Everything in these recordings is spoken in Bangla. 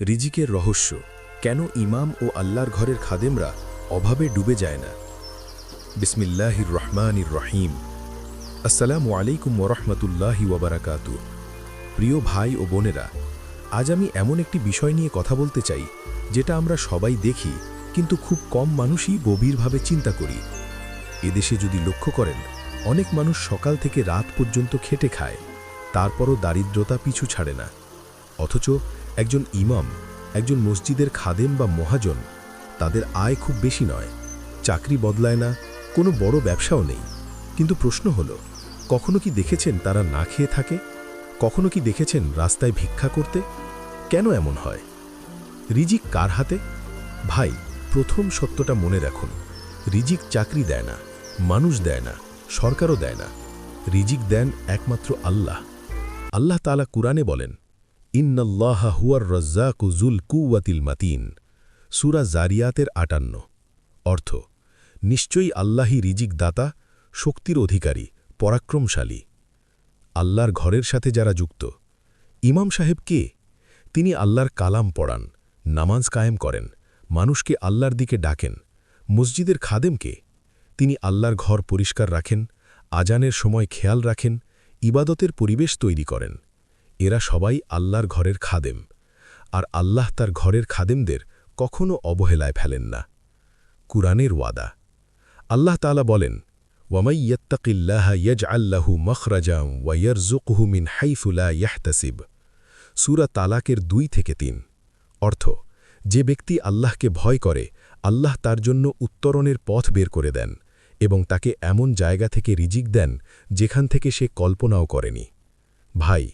রিজিকের রহস্য, কেন ইমাম ও আল্লাহর ঘরের খাদেমরা অভাবে ডুবে যায় না? বিসমিল্লাহির রহমানির রহিম। আসসালামু আলাইকুম ওরহমতুল্লাহি ওবরাকাতু। প্রিয় ভাই ও বোনেরা, আজ আমি এমন একটি বিষয় নিয়ে কথা বলতে চাই, যেটা আমরা সবাই দেখি, কিন্তু খুব কম মানুষই গভীরভাবে চিন্তা করি। এদেশে যদি লক্ষ্য করেন, অনেক মানুষ সকাল থেকে রাত পর্যন্ত খেটে খায়, তারপরও দারিদ্রতা পিছু ছাড়ে না। অথচ একজন ইমাম, একজন মসজিদের খাদেম বা মহাজন, তাদের আয় খুব বেশি নয়। চাকরি বদলায় না, কোনো বড় ব্যবসাও নেই। কিন্তু প্রশ্ন হল, কখনো কি দেখেছেন তারা না খেয়ে থাকে? কখনো কি দেখেছেন রাস্তায় ভিক্ষা করতে? কেন এমন হয়? রিজিক কার হাতে? ভাই, প্রথম সত্যটা মনে রাখুন, রিজিক চাকরি দেয় না, মানুষ দেয় না, সরকারও দেয় না। রিজিক দেন একমাত্র আল্লাহ। আল্লাহ তালা কুরআনে বলেন ইন্নাল্লাহা হুয়ার রজ্জাকু জুল কুওয়াতিল মাতিন। সুরা জারিয়াতের আটান্ন। অর্থ, নিশ্চয়ই আল্লাহি রিজিক দাতা শক্তির অধিকারী, পরাক্রমশালী। আল্লাহর ঘরের সাথে যারা যুক্ত। ইমাম সাহেব কে? তিনি আল্লাহর কালাম পড়ান, নামাজ কায়েম করেন, মানুষকে আল্লাহর দিকে ডাকেন। মসজিদের খাদেমকে তিনি আল্লাহর ঘর পরিষ্কার রাখেন, আজানের সময় খেয়াল রাখেন, ইবাদতের পরিবেশ তৈরি করেন। এরা সবাই আল্লাহর ঘরের খাদেম, আর আল্লাহ তার ঘরের খাদেমদের কখনো অবহেলায় ফেলেন না। কুরআনের ওয়াদা। আল্লাহ তালা বলেন, ওয়ামাই ইয়ত্তাকিল্লাহ আল্লাহু মখরাজাম ওয়াইয়রজুকহু মিন হাইফুলা ইয়াহতাসিব। সুরা তালাকের দুই থেকে তিন। অর্থ, যে ব্যক্তি আল্লাহকে ভয় করে, আল্লাহ তার জন্য উত্তরণের পথ বের করে দেন এবং তাকে এমন জায়গা থেকে রিজিক দেন যেখান থেকে সে কল্পনাও করেনি। ভাই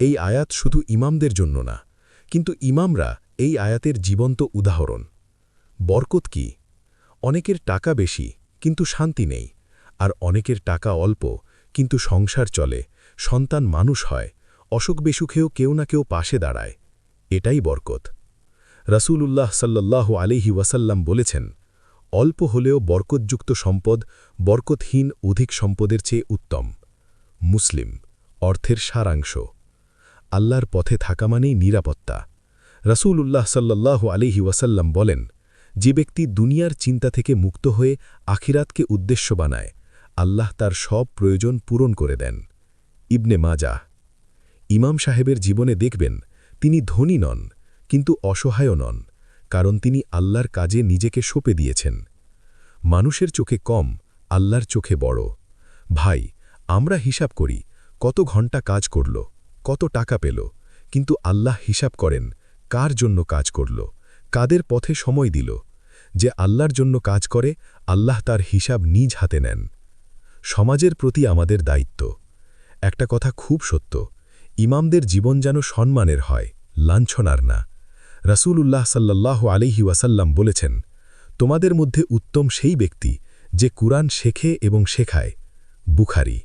এই আয়াত শুধু ইমামদের জন্য না, কিন্তু ইমামরা এই আয়াতের জীবন্ত উদাহরণ। বরকত কি? অনেকের টাকা বেশি, কিন্তু শান্তি নেই, আর অনেকের টাকা অল্প, কিন্তু সংসার চলে, সন্তান মানুষ হয়, অসুখ বেসুখেও কেউ না কেউ পাশে দাঁড়ায়, এটাই বরকত। রাসূলুল্লাহ সাল্লাল্লাহু আলিহি ওয়াসাল্লাম বলেছেন, অল্প হলেও বরকতযুক্ত সম্পদ বরকতহীন অধিক সম্পদের চেয়ে উত্তম। মুসলিম, অর্থের সারাংশ। আল্লাহর পথে থাকা মানেই নিরাপত্তা। রাসূলুল্লাহ সাল্লাল্লাহু আলিহি ওয়াসাল্লাম বলেন, যে ব্যক্তি দুনিয়ার চিন্তা থেকে মুক্ত হয়ে আখিরাতকে উদ্দেশ্য বানায়, আল্লাহ তার সব প্রয়োজন পূরণ করে দেন। ইবনে মাজা ইমাম সাহেবের জীবনে দেখবেন, তিনি ধনী নন, কিন্তু অসহায় নন, কারণ তিনি আল্লাহর কাজে নিজেকে সঁপে দিয়েছেন। মানুষের চোখে কম, আল্লাহর চোখে বড়। ভাই, আমরা হিসাব করি, কত ঘণ্টা কাজ করল? কত টাকা পেল, কিন্তু আল্লাহ হিসাব করেন কার জন্য কাজ করল, কাদের পথে সময় দিল। যে আল্লাহর জন্য কাজ করে, আল্লাহ তার হিসাব নিজ হাতে নেন। সমাজের প্রতি আমাদের দায়িত্ব। একটা কথা খুব সত্য, ইমামদের জীবন যেন সম্মানের হয়, লাঞ্ছনার না। রাসূলুল্লাহ সাল্লাহ আলিহি ওয়াসাল্লাম বলেছেন, তোমাদের মধ্যে উত্তম সেই ব্যক্তি যে কুরআন শেখে এবং শেখায়। বুখারি।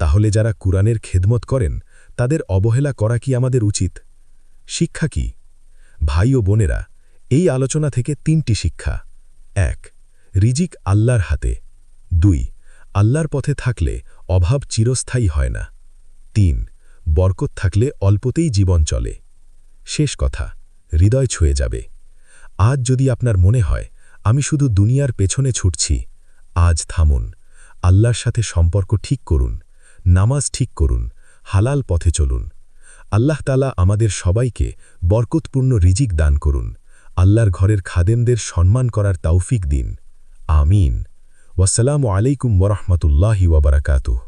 তাহলে যারা কুরআনের খেদমত করেন তাদের অবহেলা করা কি আমাদের উচিত? শিক্ষা কি? ভাই ও বোনেরা, এই আলোচনা থেকে তিনটি শিক্ষা। এক, রিজিক আল্লাহর হাতে। দুই, আল্লাহর পথে থাকলে অভাব চিরস্থায়ী হয় না। তিন, বরকত থাকলে অল্পতেই জীবন চলে। শেষ কথা, হৃদয় ছুঁয়ে যাবে। আজ যদি আপনার মনে হয়, আমি শুধু দুনিয়ার পেছনে ছুটছি, আজ থামুন। আল্লাহর সাথে সম্পর্ক ঠিক করুন, নামাজ ঠিক করুন হালাল পথে চলুন। আল্লাহ তালা আমাদের সবাইকে বরকতপূর্ণ রিজিক দান করুন। আল্লাহর ঘরের খাদেমদের সম্মান করার তাওফিক দিন। আমিন। ওয়াসালামু আলাইকুম ওরহমতুল্লাহি ওবরাকাতুহ